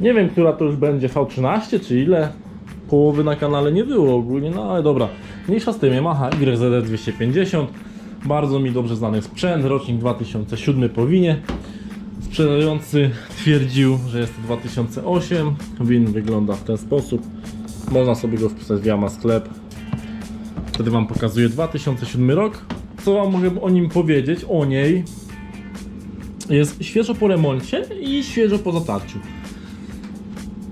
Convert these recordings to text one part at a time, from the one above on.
Nie wiem, która to już będzie V13 czy ile. Połowy na kanale nie było ogólnie, no ale dobra. Mniejsza z tym Yamaha YZD 250. Bardzo mi dobrze znany sprzęt, rocznik 2007 powinie. Sprzedający twierdził, że jest to 2008. Win wygląda w ten sposób. Można sobie go wpisać w Yama sklep. Wtedy Wam pokazuje 2007 rok. Co Wam mogę o nim powiedzieć, o niej? Jest świeżo po remoncie i świeżo po zatarciu.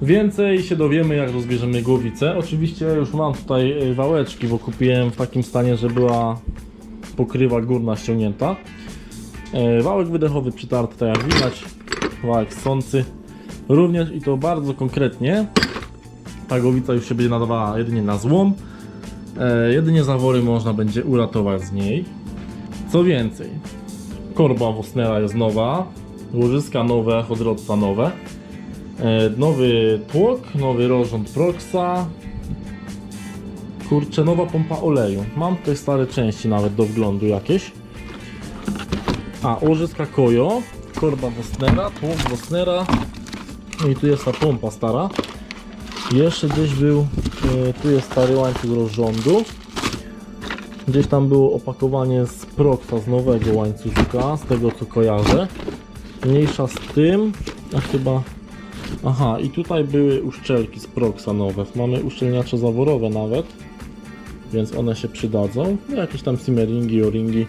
Więcej się dowiemy, jak rozbierzemy głowicę. Oczywiście już mam tutaj y, wałeczki, bo kupiłem w takim stanie, że była pokrywa górna ściągnięta. E, Wałek wydechowy przytarty, tak jak widać. Wałek sący. Również i to bardzo konkretnie. Ta głowica już się będzie nadawała jedynie na złom. E, jedynie zawory można będzie uratować z niej. Co więcej, korba Wosnera jest nowa, łożyska nowe, chodrodca nowe, e, nowy tłok, nowy rozrząd Proxa, kurczę, nowa pompa oleju. Mam tutaj stare części nawet do wglądu jakieś. A, łożyska Kojo, korba Wosnera, tłok Wosnera, no i tu jest ta pompa stara. Jeszcze gdzieś był, e, tu jest stary łańcuch rozrządu. Gdzieś tam było opakowanie z Proxa, z nowego łańcuszka, z tego co kojarzę. Mniejsza z tym, a chyba... Aha, i tutaj były uszczelki z Proxa nowe. Mamy uszczelniacze zaworowe nawet, więc one się przydadzą. No, jakieś tam simmeringi, o-ringi,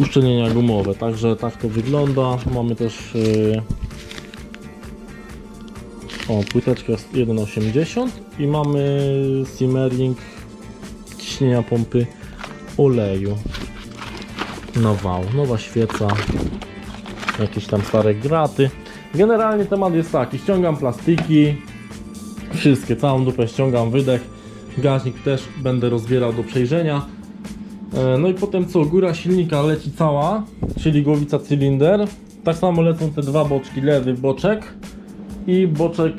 uszczelnienia gumowe. Także tak to wygląda. Mamy też... Yy... O, płyteczka jest 1,80 i mamy simmering ciśnienia pompy oleju na wał, nowa świeca, jakieś tam stare graty. Generalnie temat jest taki, ściągam plastiki, wszystkie, całą dupę ściągam, wydech, gaźnik też będę rozbierał do przejrzenia. E, No i potem co, góra silnika leci cała, czyli głowica cylinder. Tak samo lecą te dwa boczki, lewy boczek i boczek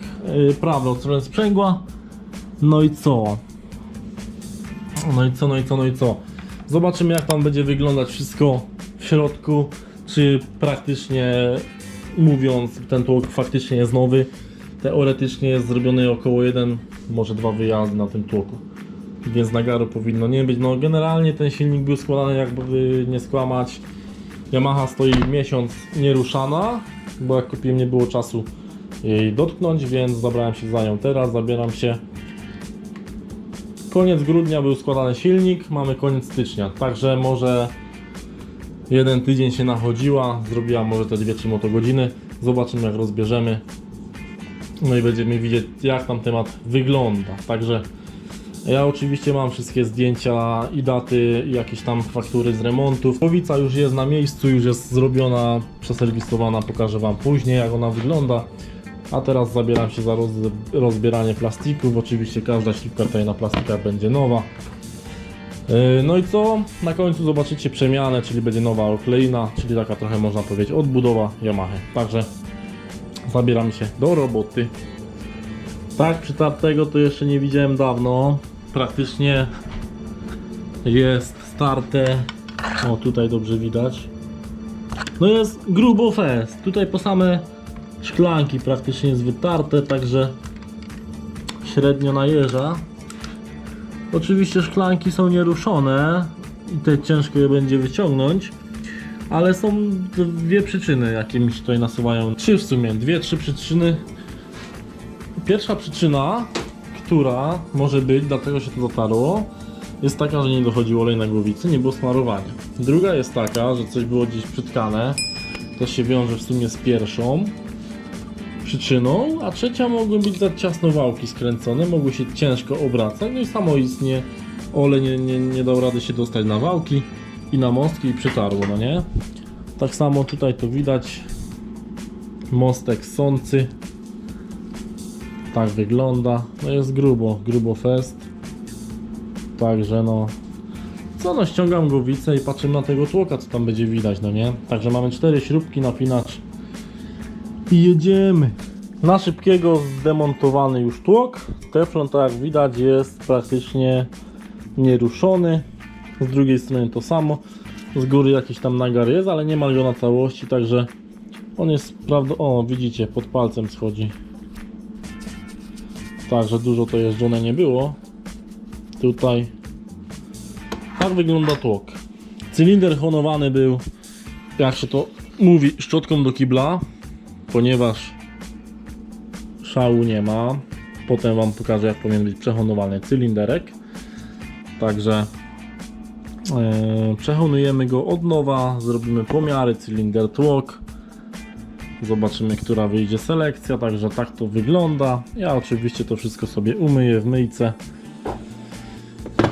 y, prawy od strony sprzęgła. No i co? No i co, no i co, no i co? Zobaczymy jak tam będzie wyglądać wszystko w środku, czy praktycznie mówiąc ten tłok faktycznie jest nowy. Teoretycznie jest zrobiony około jeden, może dwa wyjazdy na tym tłoku. Więc nagaru powinno nie być. No generalnie ten silnik był składany jakby nie skłamać. Yamaha stoi miesiąc nieruszana, bo jak kupiłem nie było czasu jej dotknąć, więc zabrałem się za nią teraz, zabieram się Koniec grudnia był składany silnik, mamy koniec stycznia, także może jeden tydzień się nachodziła, zrobiła może te 2-3 motogodziny, zobaczymy jak rozbierzemy, no i będziemy widzieć jak tam temat wygląda, także ja oczywiście mam wszystkie zdjęcia i daty, i jakieś tam faktury z remontów. Głowica już jest na miejscu, już jest zrobiona, przeserwisowana, pokażę Wam później jak ona wygląda. A teraz zabieram się za roz, rozbieranie plastików. Oczywiście każda śrubka tutaj na plastikach będzie nowa. Yy, No i co? Na końcu zobaczycie przemianę, czyli będzie nowa okleina, czyli taka trochę można powiedzieć odbudowa Yamaha. Także zabieram się do roboty. Tak, przytartego to jeszcze nie widziałem dawno. Praktycznie jest starte. O, tutaj dobrze widać. No jest grubo fest. Tutaj po same szklanki praktycznie jest wytarte, także średnio najeża. Oczywiście szklanki są nieruszone i te ciężko je będzie wyciągnąć, ale są dwie przyczyny, jakie mi się tutaj nasuwają. Trzy w sumie, dwie, trzy przyczyny. Pierwsza przyczyna, która może być, dlatego się to dotarło, jest taka, że nie dochodziło olej na głowicy, nie było smarowania. Druga jest taka, że coś było gdzieś przytkane, to się wiąże w sumie z pierwszą przyczyną, a trzecia mogły być za ciasno wałki skręcone, mogły się ciężko obracać, no i samoistnie olej nie, nie, nie dał rady się dostać na wałki i na mostki i przytarło, no nie? Tak samo tutaj to widać, mostek sący, tak wygląda, no jest grubo, grubo fest, także no, co no, ściągam głowicę i patrzę na tego tłoka, co tam będzie widać, no nie? Także mamy cztery śrubki, napinacz i jedziemy. Na szybkiego zdemontowany już tłok. Teflon, tak jak widać, jest praktycznie nieruszony. Z drugiej strony to samo. Z góry jakiś tam nagar jest, ale nie ma go na całości, także on jest prawda. O, widzicie, pod palcem schodzi. Także dużo to jeżdżone nie było. Tutaj tak wygląda tłok. Cylinder honowany był, jak się to mówi, szczotką do kibla, ponieważ szału nie ma. Potem Wam pokażę, jak powinien być przehonowany cylinderek. Także e, przehonujemy go od nowa, zrobimy pomiary, cylinder, tłok. Zobaczymy, która wyjdzie selekcja, także tak to wygląda. Ja oczywiście to wszystko sobie umyję w myjce.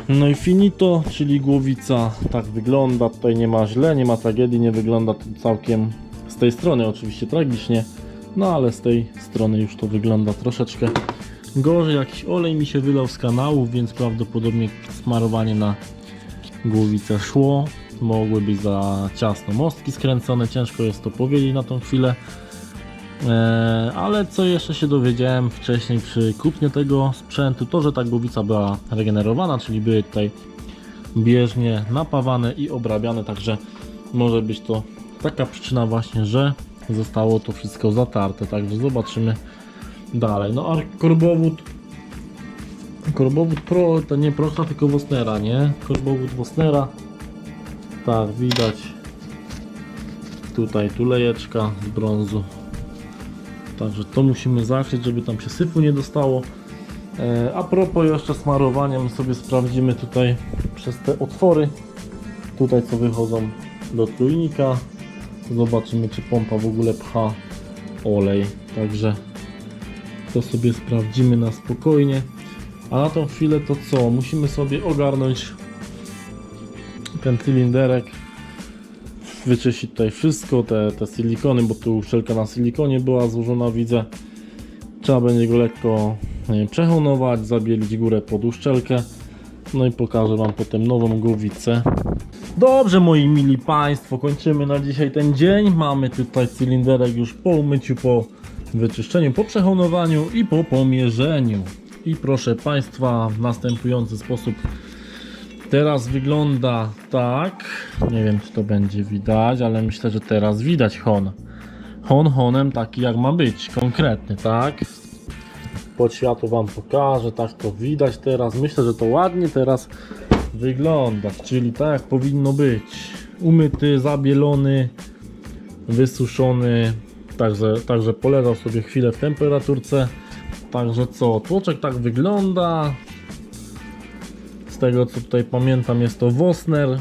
No i finito, czyli głowica tak wygląda. Tutaj nie ma źle, nie ma tragedii, nie wygląda to całkiem z tej strony oczywiście tragicznie. No ale z tej strony już to wygląda troszeczkę gorzej. Jakiś olej mi się wylał z kanału, więc prawdopodobnie smarowanie na głowicę szło. Mogły być za ciasno mostki skręcone, ciężko jest to powiedzieć na tą chwilę. Eee, ale co jeszcze się dowiedziałem wcześniej przy kupnie tego sprzętu, to że ta głowica była regenerowana, czyli były tutaj bieżnie napawane i obrabiane, także może być to taka przyczyna właśnie, że zostało to wszystko zatarte, także zobaczymy dalej. No a korbowód korbowód Pro, to nie Procha, tylko Wosnera, nie? Korbowód Wosnera tak, widać tutaj tulejeczka z brązu Także to musimy zakryć, żeby tam się syfu nie dostało. E, a propos jeszcze smarowania, my sobie sprawdzimy tutaj przez te otwory, tutaj co wychodzą do trójnika. Zobaczymy, czy pompa w ogóle pcha olej. Także to sobie sprawdzimy na spokojnie. A na tą chwilę to co? Musimy sobie ogarnąć ten cylinderek wyczyścić tutaj wszystko, te, te silikony, bo tu wszelka na silikonie była złożona, widzę. Trzeba będzie go lekko przehonować, zabielić górę pod uszczelkę. No i pokażę Wam potem nową głowicę. Dobrze moi mili Państwo, kończymy na dzisiaj ten dzień. Mamy tutaj cylinderek już po umyciu, po wyczyszczeniu, po przehonowaniu i po pomierzeniu. I proszę Państwa, w następujący sposób Teraz wygląda tak. Nie wiem, czy to będzie widać, ale myślę, że teraz widać hon. Hon honem taki jak ma być, konkretny, tak? Pod światło Wam pokażę, tak to widać teraz. Myślę, że to ładnie teraz wygląda, czyli tak powinno być. Umyty, zabielony, wysuszony. Także, także poleżał sobie chwilę w temperaturce. Także co, tłoczek tak wygląda. Z tego co tutaj pamiętam jest to Wosner.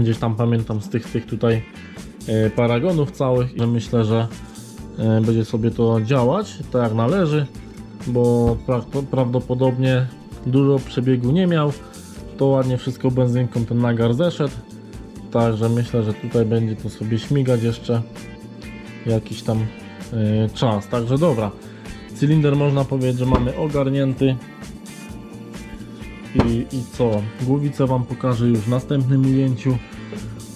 Gdzieś tam pamiętam z tych, tych tutaj e, paragonów całych. I myślę, że e, będzie sobie to działać tak jak należy, bo pra- prawdopodobnie dużo przebiegu nie miał. To ładnie wszystko benzynką ten nagar zeszedł. Także myślę, że tutaj będzie to sobie śmigać jeszcze jakiś tam e, czas. Także dobra. Cylinder można powiedzieć, że mamy ogarnięty. I, I co? Głowicę Wam pokażę już w następnym ujęciu.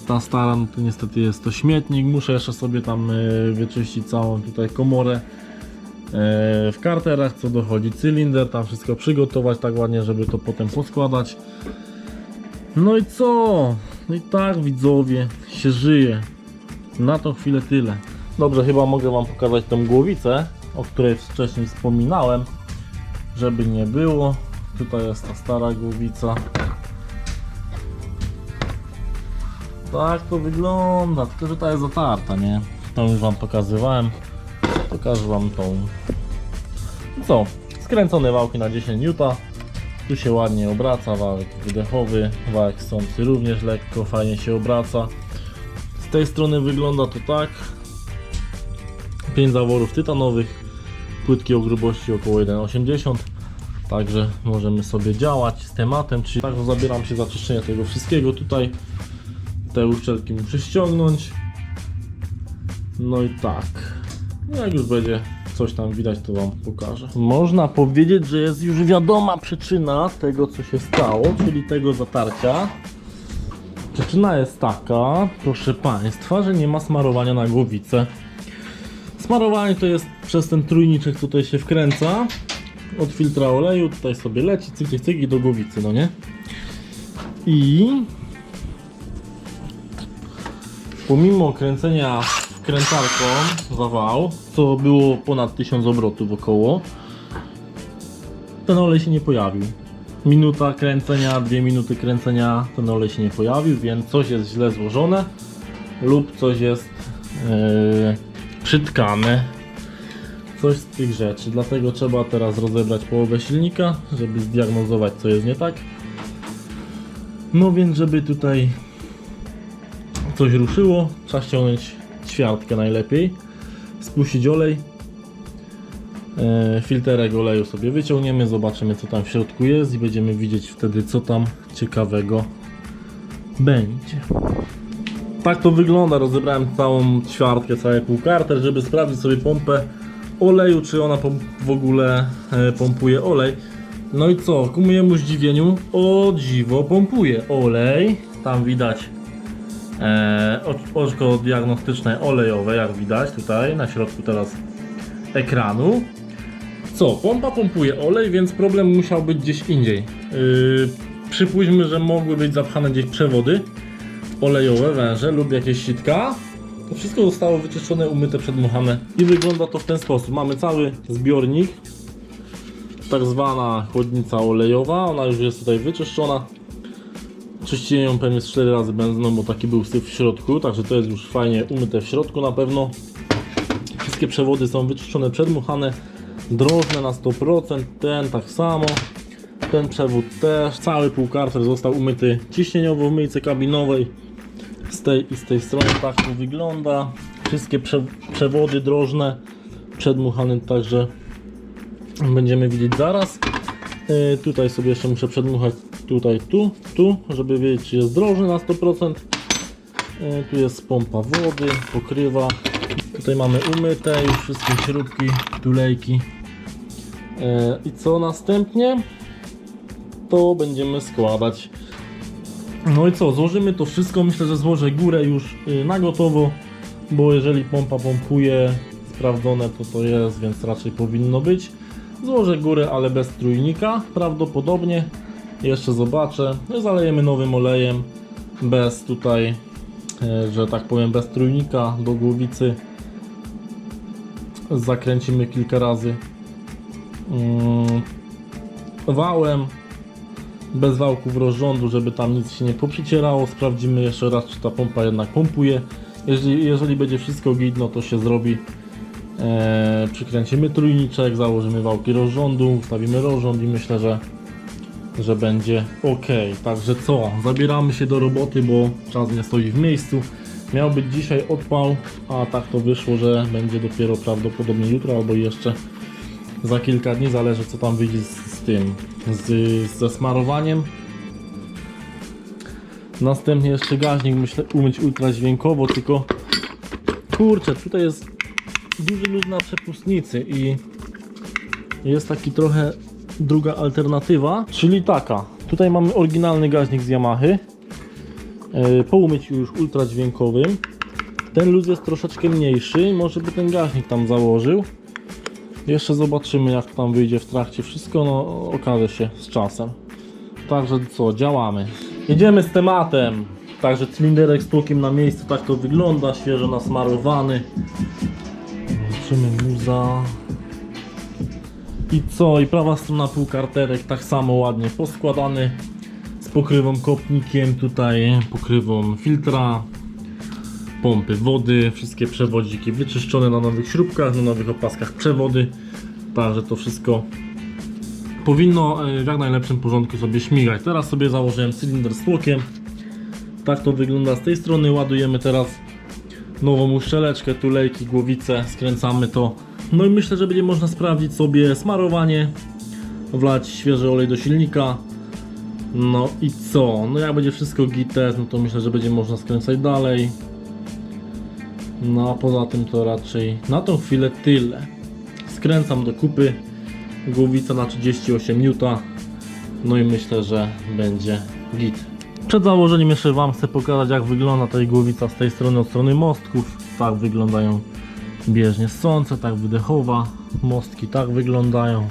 Ta stara, no to niestety jest to śmietnik. Muszę jeszcze sobie tam e, wyczyścić całą tutaj komorę w karterach, co dochodzi cylinder, tam wszystko przygotować tak ładnie, żeby to potem poskładać. No i co? No i tak widzowie, się żyje. Na tą chwilę tyle. Dobrze, chyba mogę Wam pokazać tą głowicę, o której wcześniej wspominałem, żeby nie było. Tutaj jest ta stara głowica. Tak to wygląda, tylko że ta jest zatarta, nie? To już Wam pokazywałem. Pokażę Wam tą. No Co? Skręcone wałki na 10 N. Tu się ładnie obraca, wałek wydechowy, wałek sący również lekko, fajnie się obraca. Z tej strony wygląda to tak. 5 zaworów tytanowych, płytki o grubości około 1,80 Także możemy sobie działać z tematem, czyli także zabieram się za czyszczenie tego wszystkiego tutaj. Te uszczelki muszę ściągnąć. No i tak. No Jak już będzie coś tam widać, to Wam pokażę. Można powiedzieć, że jest już wiadoma przyczyna tego, co się stało, czyli tego zatarcia. Przyczyna jest taka, proszę Państwa, że nie ma smarowania na głowicę. Smarowanie to jest przez ten trójniczek, tutaj się wkręca od filtra oleju, tutaj sobie leci, cyk, cyk, cyk i do głowicy, no nie? I pomimo kręcenia wkrętarką za wał, co było ponad 1000 obrotów około, ten olej się nie pojawił. Minuta kręcenia, dwie minuty kręcenia, ten olej się nie pojawił, więc coś jest źle złożone lub coś jest yy, przytkane. Coś z tych rzeczy, dlatego trzeba teraz rozebrać połowę silnika, żeby zdiagnozować co jest nie tak. No więc żeby tutaj coś ruszyło, trzeba ściągnąć ćwiartkę najlepiej, spuścić olej, e, filterek oleju sobie wyciągniemy, zobaczymy co tam w środku jest i będziemy widzieć wtedy co tam ciekawego będzie. Tak to wygląda, rozebrałem całą ćwiartkę, cały półkarter, żeby sprawdzić sobie pompę oleju, czy ona w ogóle e, pompuje olej. No i co, ku mojemu zdziwieniu, o dziwo, pompuje olej, tam widać oczko diagnostyczne olejowe, jak widać tutaj na środku teraz ekranu. Co, pompa pompuje olej, więc problem musiał być gdzieś indziej. Yy, przypuśćmy, że mogły być zapchane gdzieś przewody olejowe, węże lub jakieś sitka. To wszystko zostało wyczyszczone, umyte, przedmuchane i wygląda to w ten sposób. Mamy cały zbiornik, tak zwana chłodnica olejowa, ona już jest tutaj wyczyszczona. Czyściłem ją pewnie z 4 razy benzyną, bo taki był syf w środku, także to jest już fajnie umyte w środku na pewno. Wszystkie przewody są wyczyszczone, przedmuchane, drożne na 100%, ten tak samo, ten przewód też, cały półkarter został umyty ciśnieniowo w myjce kabinowej, z tej i z tej strony tak to wygląda, wszystkie prze, przewody drożne, przedmuchane także będziemy widzieć zaraz. Yy, tutaj sobie jeszcze muszę przedmuchać tutaj, tu, tu, żeby wiedzieć czy jest drożny na 100%. E, Tu jest pompa wody, pokrywa. Tutaj mamy umyte już wszystkie śrubki, tulejki. E, I co następnie? To będziemy składać. No i co, złożymy to wszystko. Myślę, że złożę górę już y, na gotowo, bo jeżeli pompa pompuje, sprawdzone to to jest, więc raczej powinno być. Złożę górę, ale bez trójnika prawdopodobnie. Jeszcze zobaczę. No, zalejemy nowym olejem, bez tutaj e, że tak powiem bez trójnika do głowicy. Zakręcimy kilka razy. Mm, wałem. Bez wałków rozrządu, żeby tam nic się nie poprzecierało. Sprawdzimy jeszcze raz czy ta pompa jednak pompuje. Jeżeli, jeżeli będzie wszystko git no to się zrobi. E, przykręcimy trójniczek, założymy wałki rozrządu, wstawimy rozrząd i myślę, że że będzie ok. Także co? Zabieramy się do roboty, bo czas nie stoi w miejscu. Miał być dzisiaj odpał, a tak to wyszło, że będzie dopiero prawdopodobnie jutro albo jeszcze za kilka dni. Zależy co tam wyjdzie z, z tym, z, ze smarowaniem. Następnie jeszcze gaźnik myślę umyć ultradźwiękowo, tylko kurczę, tutaj jest duży luz na przepustnicy i jest taki trochę druga alternatywa, czyli taka. Tutaj mamy oryginalny gaźnik z Yamahy. Yy, po umyciu już ultradźwiękowym. Ten luz jest troszeczkę mniejszy, może by ten gaźnik tam założył. Jeszcze zobaczymy jak tam wyjdzie w trakcie wszystko, no okaże się z czasem. Także co, działamy. Jedziemy z tematem. Także cylinderek z tłokiem na miejscu, tak to wygląda, świeżo nasmarowany. Włączymy muza. I co? I prawa strona półkarterek tak samo ładnie poskładany z pokrywą kopnikiem, tutaj pokrywą filtra, pompy wody, wszystkie przewodziki wyczyszczone na nowych śrubkach, na nowych opaskach przewody. Także to wszystko powinno e, w jak najlepszym porządku sobie śmigać. Teraz sobie założyłem cylinder z tłokiem. Tak to wygląda z tej strony. Ładujemy teraz nową uszczeleczkę, tulejki, głowicę, skręcamy to. No i myślę, że będzie można sprawdzić sobie smarowanie, wlać świeży olej do silnika. No i co? No jak będzie wszystko gites, no to myślę, że będzie można skręcać dalej. No a poza tym to raczej na tą chwilę tyle. Skręcam do kupy, głowica na 38 N. No i myślę, że będzie git. Przed założeniem jeszcze Wam chcę pokazać jak wygląda ta głowica z tej strony od strony mostków. Tak wyglądają bieżnie ssące, tak wydechowa. Mostki tak wyglądają.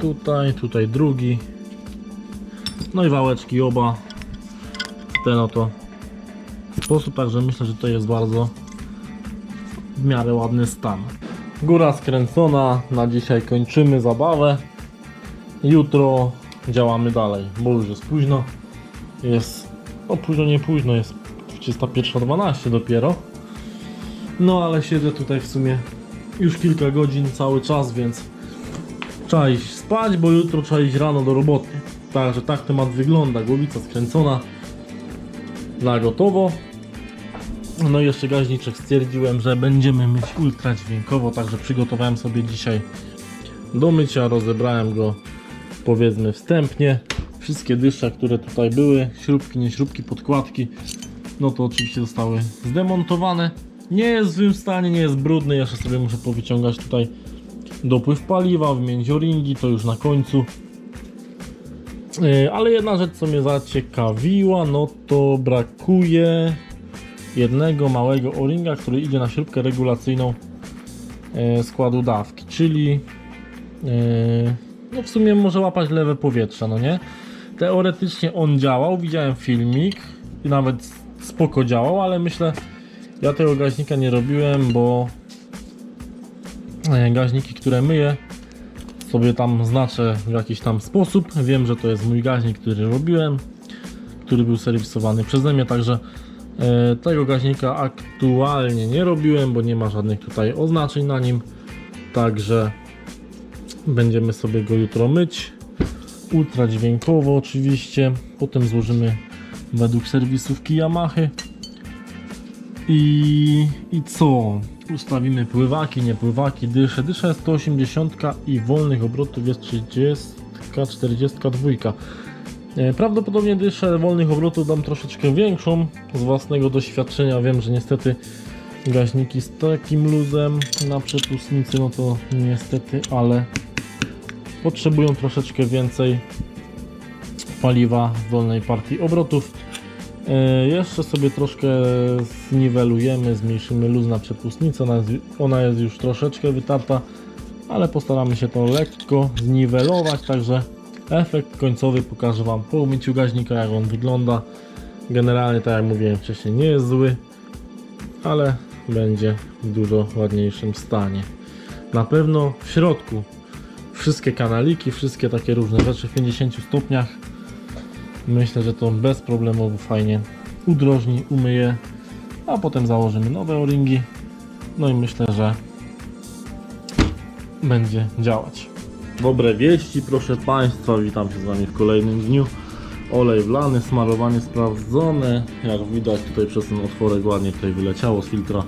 Tutaj, tutaj drugi. No i wałeczki oba. Ten oto sposób, także myślę, że to jest bardzo w miarę ładny stan. Góra skręcona, na dzisiaj kończymy zabawę. Jutro działamy dalej, bo już jest późno. Jest, no późno nie późno, jest 21.12 dopiero. No ale siedzę tutaj w sumie już kilka godzin cały czas, więc trzeba iść spać, bo jutro trzeba iść rano do roboty. Także tak temat wygląda, głowica skręcona na gotowo. No i jeszcze gaźniczek stwierdziłem, że będziemy myć ultradźwiękowo, także przygotowałem sobie dzisiaj do mycia, rozebrałem go powiedzmy wstępnie. Wszystkie dysze, które tutaj były, śrubki, nie śrubki, podkładki, no to oczywiście zostały zdemontowane. Nie jest w złym stanie, nie jest brudny, jeszcze sobie muszę powyciągać tutaj dopływ paliwa, wymienić o-ringi, to już na końcu. Yy, Ale jedna rzecz, co mnie zaciekawiła, no to brakuje jednego małego o-ringa, który idzie na śrubkę regulacyjną e, składu dawki, czyli e, no w sumie może łapać lewe powietrze, no nie? Teoretycznie on działał, widziałem filmik i nawet spoko działał, ale myślę, ja tego gaźnika nie robiłem, bo e, gaźniki, które myję, sobie tam znaczę w jakiś tam sposób. Wiem, że to jest mój gaźnik, który robiłem, który był serwisowany przeze mnie, także e, tego gaźnika aktualnie nie robiłem, bo nie ma żadnych tutaj oznaczeń na nim. Także będziemy sobie go jutro myć. Ultradźwiękowo oczywiście. Potem złożymy według serwisówki Yamaha. I, I co? Ustawimy pływaki, nie pływaki, dysze. Dysza jest 180 i wolnych obrotów jest 30, 42. E, Prawdopodobnie dyszę wolnych obrotów dam troszeczkę większą. Z własnego doświadczenia wiem, że niestety gaźniki z takim luzem na przepustnicy, no to niestety, ale potrzebują troszeczkę więcej paliwa w dolnej partii obrotów. E, Jeszcze sobie troszkę zniwelujemy, zmniejszymy luz na przepustnicę. Ona jest, ona jest już troszeczkę wytarta, ale postaramy się to lekko zniwelować, także efekt końcowy pokażę Wam po umyciu gaźnika, jak on wygląda. Generalnie, tak jak mówiłem wcześniej, nie jest zły, ale będzie w dużo ładniejszym stanie. Na pewno w środku wszystkie kanaliki, wszystkie takie różne rzeczy w 50 stopniach Myślę, że to bezproblemowo fajnie udrożni, umyje, a potem założymy nowe o-ringi. No i myślę, że będzie działać. Dobre wieści, proszę Państwa, witam się z Wami w kolejnym dniu. Olej wlany, smarowanie sprawdzone. Jak widać tutaj przez ten otworek ładnie tutaj wyleciało z filtra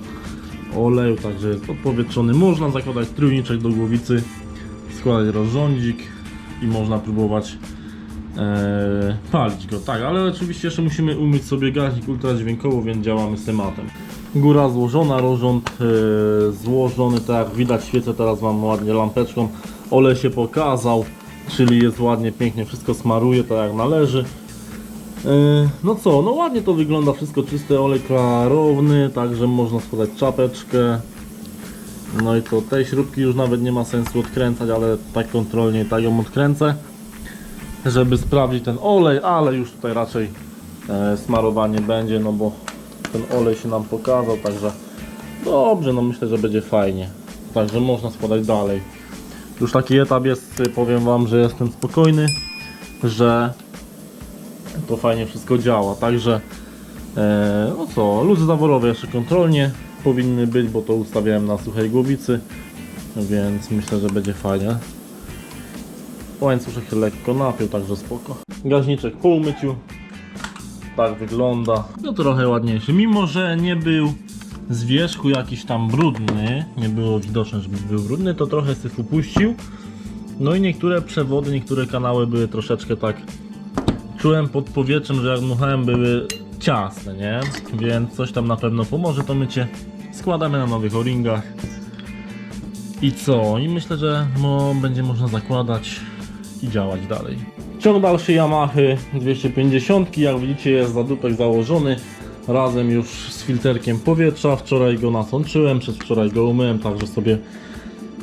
oleju, także jest odpowietrzony. Można zakładać trójniczek do głowicy, składać rozrządzik i można próbować Eee, palić go, tak, ale oczywiście jeszcze musimy umyć sobie gaźnik ultradźwiękowo, więc działamy z tematem. Góra złożona, rozrząd e, złożony, tak jak widać, świecę teraz Wam ładnie lampeczką. Olej się pokazał, czyli jest ładnie, pięknie, wszystko smaruje tak jak należy. E, no co, no ładnie to wygląda, wszystko czyste, olej klarowny, także można składać czapeczkę. No i to tej śrubki już nawet nie ma sensu odkręcać, ale tak kontrolnie tak ją odkręcę żeby sprawdzić ten olej, ale już tutaj raczej e, smarowanie będzie, no bo ten olej się nam pokazał, także dobrze, no myślę, że będzie fajnie. Także można składać dalej. Już taki etap jest, y, powiem Wam, że jestem spokojny, że to fajnie wszystko działa. Także e, no co, luzy zaworowe jeszcze kontrolnie powinny być, bo to ustawiałem na suchej głowicy, więc myślę, że będzie fajnie. Łańcuszek się lekko napiął, także spoko. Gaźniczek po umyciu. Tak wygląda. No trochę ładniejszy. Mimo, że nie był z wierzchu jakiś tam brudny, nie było widoczne, żeby był brudny, to trochę syf upuścił. No i niektóre przewody, niektóre kanały były troszeczkę tak... Czułem pod powietrzem, że jak dmuchałem były ciasne, nie? Więc coś tam na pewno pomoże to mycie. Składamy na nowych o-ringach. I co? I myślę, że no, będzie można zakładać i działać dalej. Ciąg dalszy Yamaha 250, jak widzicie jest zadupek założony razem już z filterkiem powietrza. Wczoraj go nasączyłem, przedwczoraj go umyłem, także sobie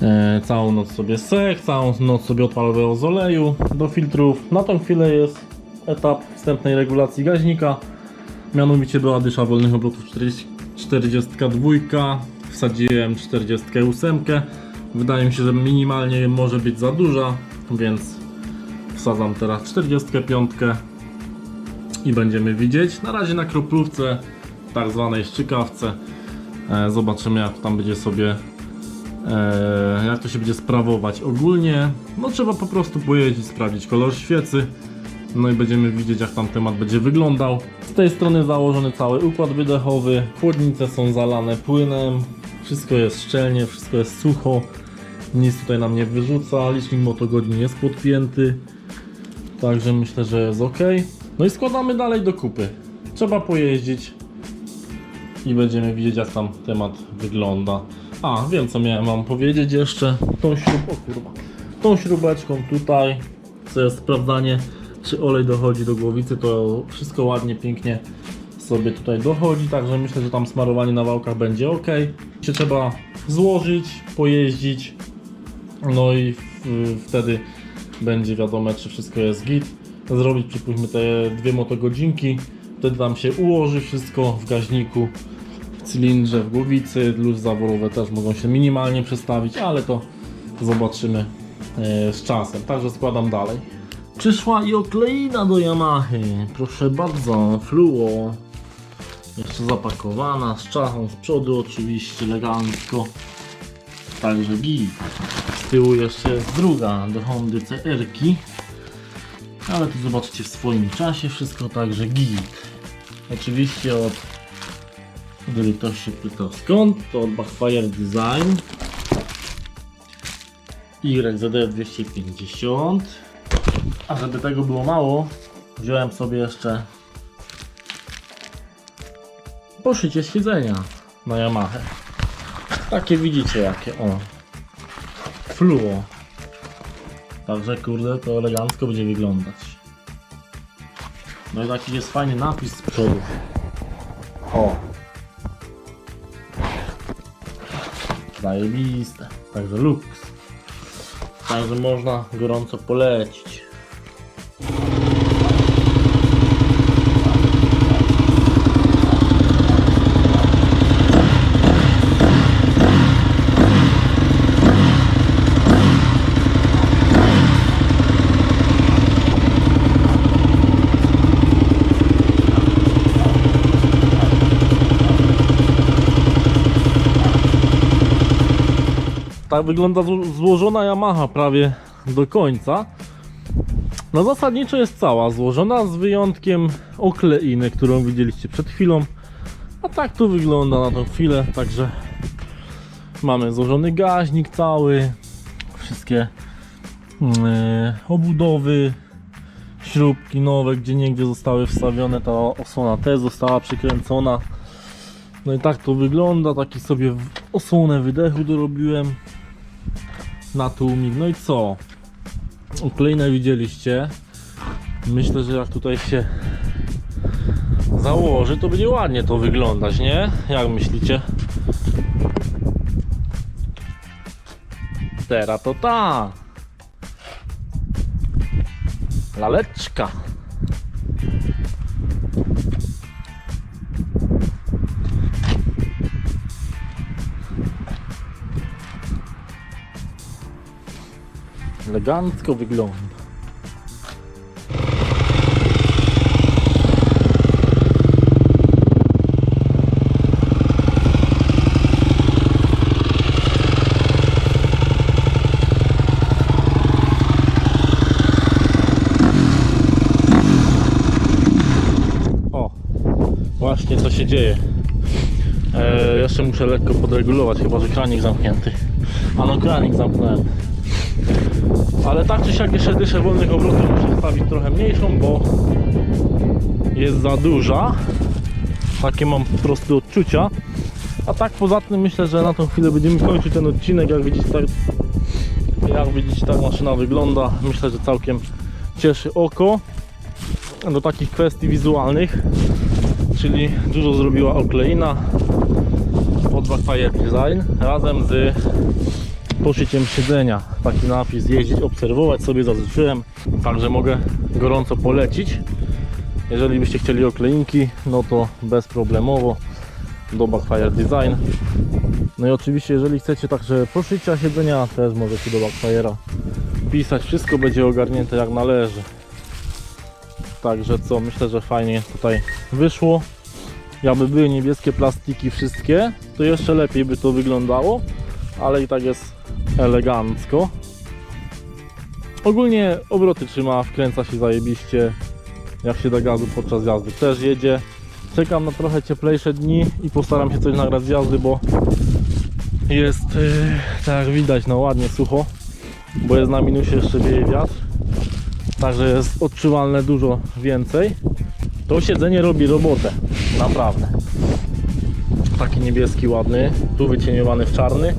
e, całą noc sobie sek, całą noc sobie odpalałem z oleju do filtrów. Na tą chwilę jest etap wstępnej regulacji gaźnika. Mianowicie była dysza wolnych obrotów 40, 42, wsadziłem 48. Wydaje mi się, że minimalnie może być za duża, więc wsadzam teraz 45 i będziemy widzieć. Na razie na kroplówce, tak zwanej szczykawce. E, zobaczymy jak tam będzie sobie e, jak to się będzie sprawować ogólnie. No trzeba po prostu pojeździć, sprawdzić kolor świecy. No i będziemy widzieć jak tam temat będzie wyglądał. Z tej strony założony cały układ wydechowy. Chłodnice są zalane płynem. Wszystko jest szczelnie, wszystko jest sucho. Nic tutaj nam nie wyrzuca. Licznik motogodzin jest podpięty. Także myślę, że jest ok. No i składamy dalej do kupy. Trzeba pojeździć i będziemy widzieć jak tam temat wygląda. A, wiem co miałem wam powiedzieć jeszcze. Tą śrub... o kurwa. Tą śrubeczką tutaj, co jest sprawdzanie, czy olej dochodzi do głowicy, to wszystko ładnie, pięknie sobie tutaj dochodzi, także myślę, że tam smarowanie na wałkach będzie ok. Się trzeba złożyć, pojeździć, no i wtedy będzie wiadomo, czy wszystko jest git. Zrobić, przypuśćmy, te dwie motogodzinki, wtedy tam się ułoży wszystko w gaźniku, w cylindrze, w głowicy, luz zaworowe też mogą się minimalnie przestawić, ale to zobaczymy e, z czasem. Także składam dalej. Przyszła i okleina do Yamahy. Proszę bardzo, fluo. Jeszcze zapakowana, z czachą z przodu oczywiście, elegancko. Także git. Z tyłu jeszcze jest druga do Hondy CR-ki. Ale to zobaczycie w swoim czasie wszystko, także git. Oczywiście od gdyby ktoś się pytał skąd, to od Backfire Design YZD 250 a żeby tego było mało, wziąłem sobie jeszcze poszycie siedzenia na Yamaha. Takie widzicie jakie, o. Fluo. Także kurde, to elegancko będzie wyglądać. No i taki jest fajny napis z przodu. O. Zajebiste. Także luks. Także można gorąco polecić. Tak wygląda zło- złożona Yamaha prawie do końca. No zasadniczo jest cała złożona z wyjątkiem okleiny, którą widzieliście przed chwilą. A tak to wygląda na tą chwilę, także mamy złożony gaźnik cały, wszystkie e, obudowy, śrubki nowe, gdzie niegdzie zostały wstawione, ta osłona też została przykręcona. No i tak to wygląda, taki sobie osłonę wydechu dorobiłem na tłumik. No i co? Oklejne widzieliście. Myślę, że jak tutaj się założy, to będzie ładnie to wyglądać, nie? Jak myślicie? Teraz to ta. Laleczka. Elegancko wygląda. O, właśnie co się dzieje. E, jeszcze muszę lekko podregulować, chyba że kranik zamknięty. A no kranik zamknąłem. Ale tak czy siak jeszcze dyszę wolnych obrotów muszę stawić trochę mniejszą, bo jest za duża. Takie mam po prostu odczucia. A tak poza tym myślę, że na tą chwilę będziemy kończyć ten odcinek. Jak widzicie, tak, jak widzicie tak maszyna wygląda. Myślę, że całkiem cieszy oko do takich kwestii wizualnych. Czyli dużo zrobiła okleina od Backfire Design razem z poszyciem siedzenia. Taki napis jeździć, obserwować sobie zaznaczyłem, także mogę gorąco polecić. Jeżeli byście chcieli okleinki, no to bezproblemowo do Backfire Design. No i oczywiście, jeżeli chcecie także poszycia siedzenia, też możecie do Backfire'a pisać. Wszystko będzie ogarnięte jak należy. Także co, myślę, że fajnie tutaj wyszło. Jakby były niebieskie plastiki wszystkie, to jeszcze lepiej by to wyglądało, ale i tak jest elegancko. Ogólnie obroty trzyma, wkręca się zajebiście, jak się da gazu podczas jazdy też jedzie. Czekam na trochę cieplejsze dni i postaram się coś nagrać z jazdy, bo jest, yy, tak jak widać, no ładnie sucho, bo jest na minusie jeszcze wieje wiatr, także jest odczuwalne dużo więcej. To siedzenie robi robotę, naprawdę. Taki niebieski ładny, tu wycieniowany w czarny.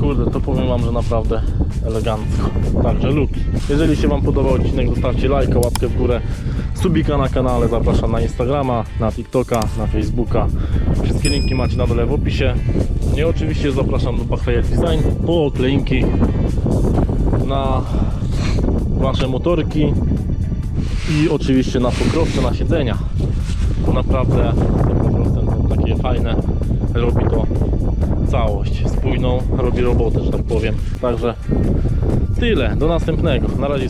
Kurde, to powiem Wam, że naprawdę elegancko. Także lub, jeżeli się Wam podobał odcinek, zostawcie lajka, łapkę w górę, subika na kanale, zapraszam na Instagrama, na TikToka, na Facebooka. Wszystkie linki macie na dole w opisie. I oczywiście zapraszam do Bachleyer Design po oklejnki na Wasze motorki i oczywiście na pokrowce, na siedzenia. Naprawdę takie fajne, robi to całość spójną, robi robotę, że tak powiem. Także tyle, do następnego, na razie.